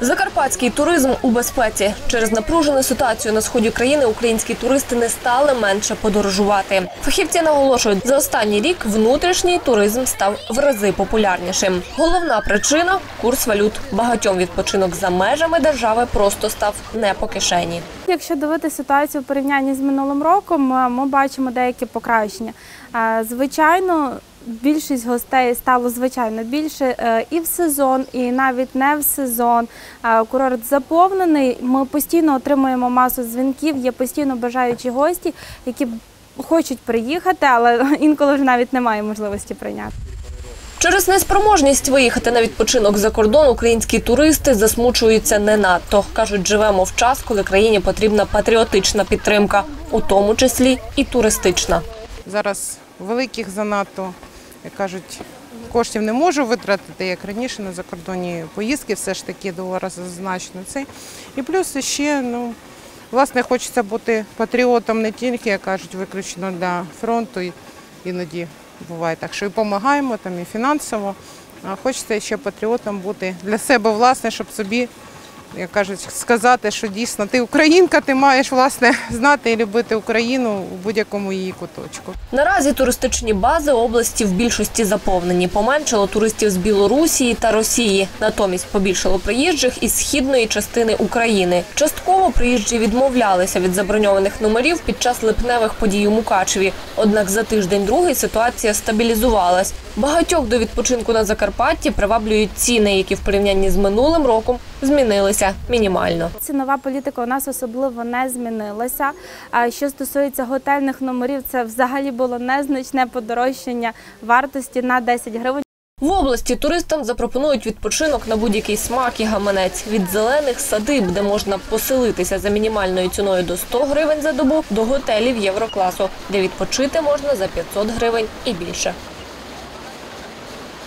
Закарпатський туризм у безпеці через напружену ситуацію на сході країни українські туристи не стали менше подорожувати. Фахівці наголошують, за останній рік внутрішній туризм став в рази популярнішим. Головна причина курс валют. Багатьом відпочинок за межами держави просто став не по кишені. Якщо дивитися ситуацію в порівнянні з минулим роком, е, ми бачимо деякі покращення. Е, Звичайно, більшість гостей стало звичайно більше е, і в сезон, і навіть не в сезон. Е, Курорт заповнений. Ми постійно отримуємо масу дзвінків. Є постійно бажаючі гості, які хочуть приїхати, але інколи вже навіть немає можливості прийняти. Через неспроможність виїхати на відпочинок за кордон українські туристи засмучуються не надто. кажуть, живемо в час, коли країні потрібна патріотична підтримка, у тому числі і туристична. Зараз великих занадто, як кажуть, коштів не можу витратити, як раніше на закордонні поїздки, все ж таки долар значно цей. І плюс ще, ну, власне, хочеться бути патріотом не тільки, як кажуть, виключно для фронту. Іноді буває так, що і допомагаємо там, і фінансово. А хочеться ще патріотом бути для себе, власне, щоб собі, як кажуть, сказати, що дійсно ти українка, ти маєш власне знати і любити Україну у будь-якому її куточку. Наразі туристичні бази області в більшості заповнені. Поменшало туристів з Білорусі та Росії. Натомість побільшало приїжджих із східної частини України. Частково приїжджі відмовлялися від заброньованих номерів під час липневих подій у Мукачеві. Однак за тиждень-другий ситуація стабілізувалась. Багатьох до відпочинку на Закарпатті приваблюють ціни, які в порівнянні з минулим роком змінилися мінімально. Цінова політика у нас особливо не змінилася. А що стосується готельних номерів, це взагалі було незначне подорожчання вартості на 10 гривень. В області туристам запропонують відпочинок на будь-який смак і гаманець від зелених садиб, де можна поселитися за мінімальною ціною до 100 гривень за добу, до готелів єврокласу, де відпочити можна за 500 гривень і більше.